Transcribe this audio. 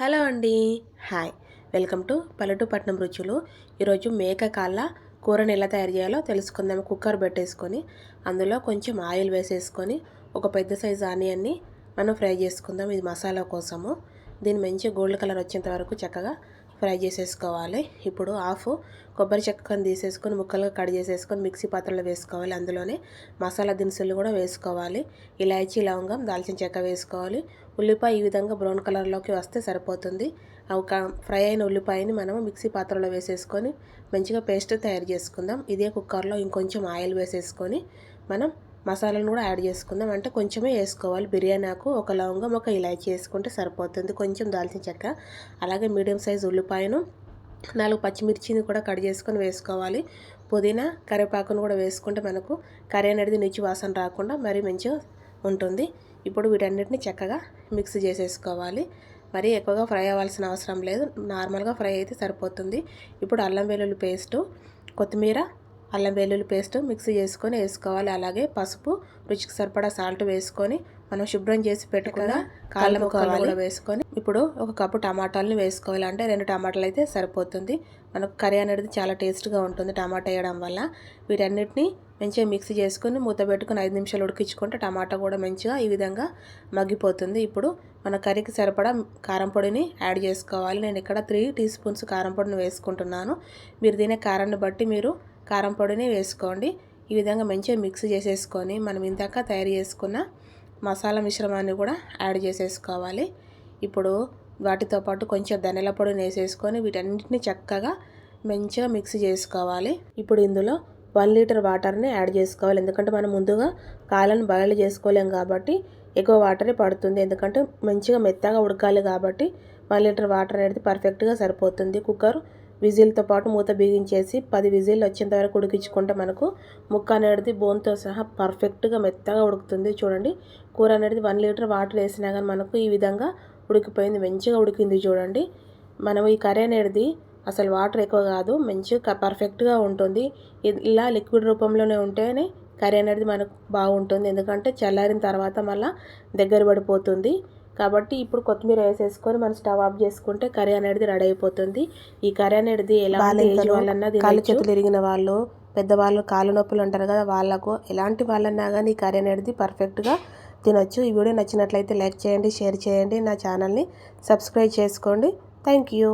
Hello అండి. Hi. Welcome to పల్లెటూ పట్నం రుచులు. ఈరోజు మేక కాళ్ళ కూరని ఎలా తయారు చేయాలో తెలుసుకుందాం. కుక్కర్ పెట్టేసుకొని అందులో కొంచెం ఆయిల్ వేసేసుకొని ఒక పెద్ద సైజు ఆనియన్ని మనం ఫ్రై చేసుకుందాం. ఇది మసాలా కోసము. దీన్ని మంచి గోల్డ్ కలర్ వచ్చేంత వరకు చక్కగా ఫ్రై చేసేసుకోవాలి. ఇప్పుడు హాఫ్ కొబ్బరి చెక్కను తీసేసుకొని ముక్కలుగా కట్ చేసేసుకొని మిక్సీ పాత్రలో వేసుకోవాలి. అందులోనే మసాలా దినుసులు కూడా వేసుకోవాలి. ఇలాచి లవంగం దాల్చిన చెక్క వేసుకోవాలి. ఉల్లిపాయ ఈ విధంగా బ్రౌన్ కలర్లోకి వస్తే సరిపోతుంది. ఒక ఫ్రై అయిన ఉల్లిపాయని మనము మిక్సీ పాత్రలో వేసేసుకొని మంచిగా పేస్ట్ తయారు చేసుకుందాం. ఇదే కుక్కర్లో ఇంకొంచెం ఆయిల్ వేసేసుకొని మనం మసాలాను కూడా యాడ్ చేసుకుందాం. అంటే కొంచెమే వేసుకోవాలి. బిర్యానీ ఆకు ఒక లవంగం ఒక ఇలాచి వేసుకుంటే సరిపోతుంది. కొంచెం దాల్చిన చెక్క అలాగే మీడియం సైజ్ ఉల్లిపాయను నాలుగు పచ్చిమిర్చిని కూడా కట్ చేసుకొని వేసుకోవాలి. పుదీనా కరివేపాకును కూడా వేసుకుంటే మనకు కర్రీ అనేది నిచ్చి వాసన రాకుండా మరి మంచిగా ఉంటుంది. ఇప్పుడు వీటన్నిటిని చక్కగా మిక్స్ చేసేసుకోవాలి. మరి ఎక్కువగా ఫ్రై అవ్వాల్సిన అవసరం లేదు. నార్మల్గా ఫ్రై అయితే సరిపోతుంది. ఇప్పుడు అల్లం వెల్లుల్లి పేస్టు కొత్తిమీర అల్లం వెల్లుల్లి పేస్ట్ మిక్సీ చేసుకొని వేసుకోవాలి. అలాగే పసుపు రుచికి సరిపడా సాల్ట్ వేసుకొని మనం శుభ్రం చేసి పెట్టుకున్న కాళ్ళ ముక్కలు కూడా వేసుకొని ఇప్పుడు ఒక కప్పు టమాటాలని వేసుకోవాలి. అంటే రెండు టమాటాలు అయితే సరిపోతుంది. మనకు కర్రీ అనేది చాలా టేస్ట్గా ఉంటుంది టమాటా వేయడం వల్ల. వీటన్నిటిని మంచిగా మిక్సీ చేసుకొని మూత పెట్టుకుని ఐదు నిమిషాలు ఉడికించుకుంటే టమాటా కూడా మంచిగా ఈ విధంగా మగ్గిపోతుంది. ఇప్పుడు మన కర్రీకి సరిపడా కారం పొడిని యాడ్ చేసుకోవాలి. నేను ఇక్కడ త్రీ టీ స్పూన్స్ కారం పొడిని వేసుకుంటున్నాను. మీరు తినే కారాన్ని బట్టి మీరు కారం పొడిని వేసుకోండి. ఈ విధంగా మంచిగా మిక్స్ చేసేసుకొని మనం ఇందాక తయారు చేసుకున్న మసాలా మిశ్రమాన్ని కూడా యాడ్ చేసేసుకోవాలి. ఇప్పుడు వాటితో పాటు కొంచెం ధనియాల పొడిని వేసేసుకొని వీటన్నిటిని చక్కగా మంచిగా మిక్స్ చేసుకోవాలి. ఇప్పుడు ఇందులో వన్ లీటర్ వాటర్ని యాడ్ చేసుకోవాలి. ఎందుకంటే మనం ముందుగా కాళ్ళను బాయిల్ చేసుకోలేం కాబట్టి ఎక్కువ వాటరే పడుతుంది. ఎందుకంటే మంచిగా మెత్తగా ఉడకాలి కాబట్టి వన్ లీటర్ వాటర్ అనేది పర్ఫెక్ట్గా సరిపోతుంది. కుక్కర్ విజిల్తో పాటు మూత బిగించేసి పది విజిల్ వచ్చేంత వరకు ఉడికించుకుంటే మనకు ముక్క అనేది బోన్తో సహా పర్ఫెక్ట్గా మెత్తగా ఉడుకుతుంది. చూడండి కూర అనేది వన్ లీటర్ వాటర్ వేసినా కానీ మనకు ఈ విధంగా ఉడికిపోయింది మంచిగా ఉడికింది చూడండి. మనం ఈ కర్రీ అనేది అసలు వాటర్ ఎక్కువ కాదు మంచిగా పర్ఫెక్ట్గా ఉంటుంది. ఇలా లిక్విడ్ రూపంలోనే ఉంటేనే కర్రీ అనేది మనకు బాగుంటుంది. ఎందుకంటే చల్లారిన తర్వాత మళ్ళీ దగ్గర పడిపోతుంది. కాబట్టి ఇప్పుడు కొత్తిమీర వేసేసుకొని మనం స్టవ్ ఆఫ్ చేసుకుంటే కర్రీ అనేది రెడీ అయిపోతుంది. ఈ కర్రీ అనేది ఎలా వాళ్ళన్నా కాళ్ళు చేతులు ఎరిగిన వాళ్ళు పెద్దవాళ్ళు కాళ్ళు నొప్పులు ఉంటారు కదా వాళ్ళకు ఎలాంటి వాళ్ళన్నా కానీ ఈ కర్రీ అనేది పర్ఫెక్ట్గా తినొచ్చు. ఈ వీడియో నచ్చినట్లయితే లైక్ చేయండి షేర్ చేయండి. నా ఛానల్ని సబ్స్క్రైబ్ చేసుకోండి. Thank you